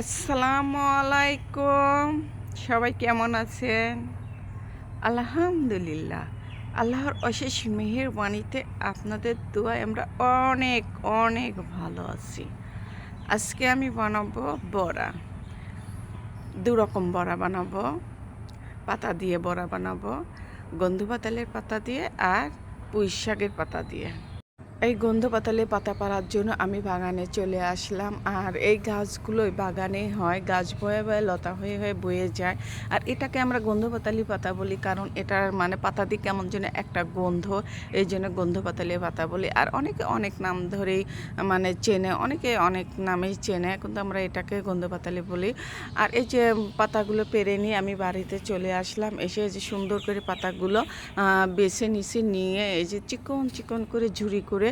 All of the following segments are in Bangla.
আসসালামু আলাইকুম। সবাই কেমন আছেন? আলহামদুলিল্লাহ। আল্লাহর অশেষ মেহেরবাণীতে আপনাদের দোয়ায় আমরা অনেক অনেক ভালো আছি। আজকে আমি বানাবো বড়া। দু রকম বড়া বানাবো। পাতা দিয়ে বড়া বানাবো। গন্ধ পাতালের পাতা দিয়ে আর পুঁই শাকের পাতা দিয়ে। এই গন্ধ পাতালে পাতা পাড়ার জন্য আমি বাগানে চলে আসলাম। আর এই গাছগুলোই বাগানে হয়, গাছ বয়ে বয়ে লতা হয়ে হয়ে বয়ে যায়। আর এটাকে আমরা গন্ধ পাতালি পাতা বলি কারণ এটার মানে পাতা দিয়ে কেমন যেন একটা গন্ধ, এই জন্য গন্ধ পাতালি পাতা বলি। আর অনেকে অনেক নাম ধরেই মানে চেনে, অনেকে অনেক নামেই চেনে, কিন্তু আমরা এটাকে গন্ধ পাতালি বলি। আর এই যে পাতাগুলো পেরে নিয়ে আমি বাড়িতে চলে আসলাম, এসে যে সুন্দর করে পাতাগুলো বেছে নিছে, নিয়ে এই যে চিকন চিকন করে ঝুড়ি করে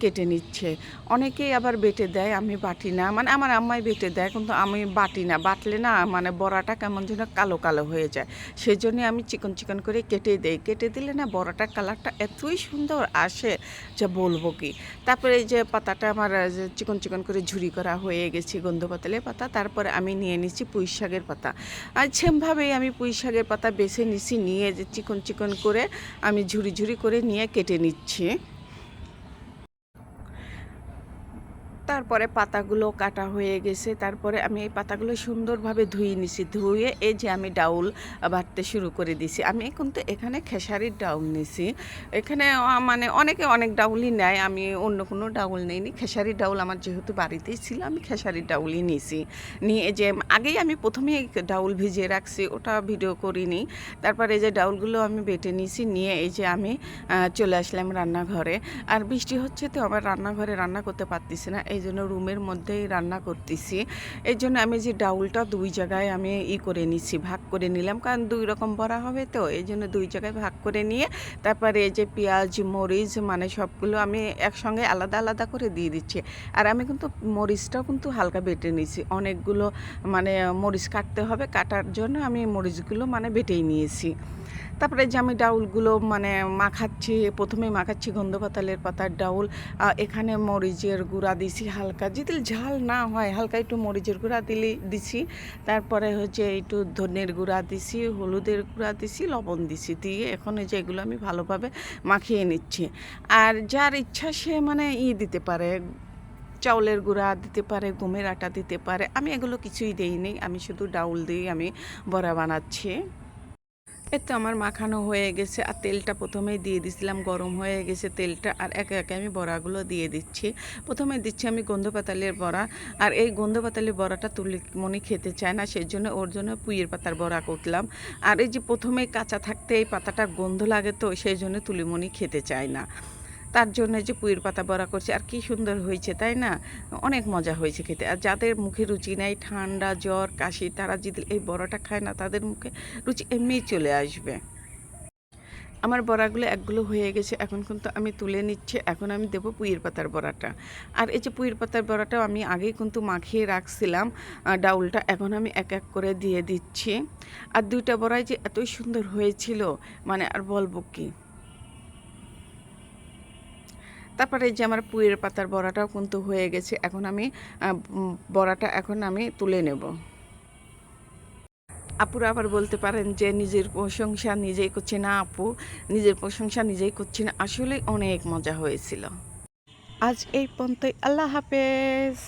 কেটে নিচ্ছে। অনেকেই আবার বেটে দেয়, আমি বাটি না। মানে আমার আম্মাই বেটে দেয়, কিন্তু আমি বাটি না। বাটলে না মানে বড়াটা কেমন যেন কালো কালো হয়ে যায়। সেই জন্যে আমি চিকন চিকন করে কেটে দেই। কেটে দিলে না বড়াটার কালারটা এতই সুন্দর আসে যে বলব কি। তারপরে এই যে পাতাটা আমার চিকন চিকন করে ঝুরি করা হয়ে গেছে, গন্ধ পাতালের পাতা। তারপরে আমি নিয়ে নিচ্ছি পুঁই শাকের পাতা। আর সেমভাবেই আমি পুঁই শাকের পাতা বেছে নিছি, নিয়ে যে চিকন চিকন করে আমি ঝুরি ঝুরি করে নিয়ে কেটে নিচ্ছি। তারপরে পাতাগুলো কাটা হয়ে গেছে। তারপরে আমি এই পাতাগুলো সুন্দরভাবে ধুয়ে নিছি। ধুয়ে এই যে আমি ডাউল বাটতে শুরু করে দিছি। আমি কিন্তু এখানে খেসারির ডাউল নিছি। এখানে মানে অনেকে অনেক ডাউলই নেয়। আমি অন্য কোনো ডাউল নেইনি। খেসারির ডাউল আমার যেহেতু বাড়িতেই ছিল, আমি খেসারির ডাউলই নিছি। নিয়ে যে আগেই আমি প্রথমেই ডাউল ভিজিয়ে রাখছি, ওটা ভিডিও করিনি। তারপরে এই যে ডাউলগুলো আমি বেটে নিয়েছি নিয়ে এই যে আমি চলে আসলাম রান্নাঘরে। আর বৃষ্টি হচ্ছে তো, আমার রান্নাঘরে রান্না করতে পারতেছি না। এই জন্য রুমের মধ্যেই রান্না করতেছি। এই জন্য আমি যে ডাউলটা দুই জায়গায় আমি ই করে নিছি, ভাগ করে নিলাম। কারণ দুই রকম বড়া হবে তো, এই জন্য দুই জায়গায় ভাগ করে নিয়ে তারপরে এই যে পেঁয়াজ, মরিচ মানে সবগুলো আমি একসঙ্গে আলাদা আলাদা করে দিয়ে দিচ্ছি। আর আমি কিন্তু মরিচটাও কিন্তু হালকা বেটে নিয়েছি অনেকগুলো মানে মরিচ কাটতে হবে, কাটার জন্য আমি মরিচগুলো মানে বেটেই নিয়েছি। তারপরে যে আমি ডাউলগুলো মানে মাখাচ্ছি, প্রথমে মাখাচ্ছি গন্ধ পাতালের পাতার ডাউল এখানে মরিচের গুঁড়া দিছি হালকা, যদি ঝাল না হয়, হালকা একটু মরিচের গুঁড়া দিলে, দিছি। তারপরে হচ্ছে একটু ধনের গুঁড়া দিছি, হলুদের গুঁড়া দিছি, লবণ দিছি। দিয়ে এখন যে এগুলো আমি ভালোভাবে মাখিয়ে নিচ্ছি। আর যার ইচ্ছা সে মানে ই দিতে পারে, চাউলের গুঁড়া দিতে পারে গমের আটা দিতে পারে। আমি এগুলো কিছুই দেইনি, আমি শুধু ডাউল দিয়ে আমি বড়া বানাচ্ছি। এই তো আমার মাখানো হয়ে গেছে আর তেলটা প্রথমেই দিয়ে দিছিলাম গরম হয়ে গেছে তেলটা আর একে একে আমি বড়াগুলো দিয়ে দিচ্ছি। প্রথমে দিচ্ছি আমি গন্ধ পাতালের বড়া আর এই গন্ধ পাতালের বড়াটা তুলি মনে খেতে চায় না সেই জন্য ওর জন্য পুইয়ের পাতার বড়া করলাম। আর এই যে প্রথমে কাঁচা থাকতে এই পাতাটা গন্ধ লাগে তো, সেই জন্য তুলিমণি খেতে চায় না। তার জন্য যে পুইয়ের পাতা বড়া করছে, আর কি সুন্দর হয়েছে, তাই না? অনেক মজা হয়েছে খেতে। আর যাদের মুখে রুচি নাই, ঠান্ডা জ্বর, কাশি, তারা যদি এই বড়াটা খায় না, তাদের মুখে রুচি এমনিই চলে আসবে। আমার বড়াগুলো একগুলো হয়ে গেছে, এখন কিন্তু আমি তুলে নিচ্ছি, এখন আমি দেবো পুইয়ের পাতার বড়াটা। আর এই যে পুইয়ের পাতার বড়াটাও আমি আগেই কিন্তু মাখিয়ে রাখছিলাম ডাউলটা এখন আমি এক এক করে দিয়ে দিচ্ছি। আর দুইটা বড়াই যে এতই সুন্দর হয়েছিল মানে আর বলব কি? তারপরে যে আমার পুইয়ের পাতার বড়াটাও কিন্তু হয়ে গেছে। এখন আমি বড়াটা এখন আমি তুলে নেব। আপুরা আবার বলতে পারেন যে নিজের প্রশংসা নিজেই করছে না আপু? নিজের প্রশংসা নিজেই করছে না। আসলে অনেক মজা হয়েছিল। আজ এই পর্যন্তই। আল্লাহ হাফেজ।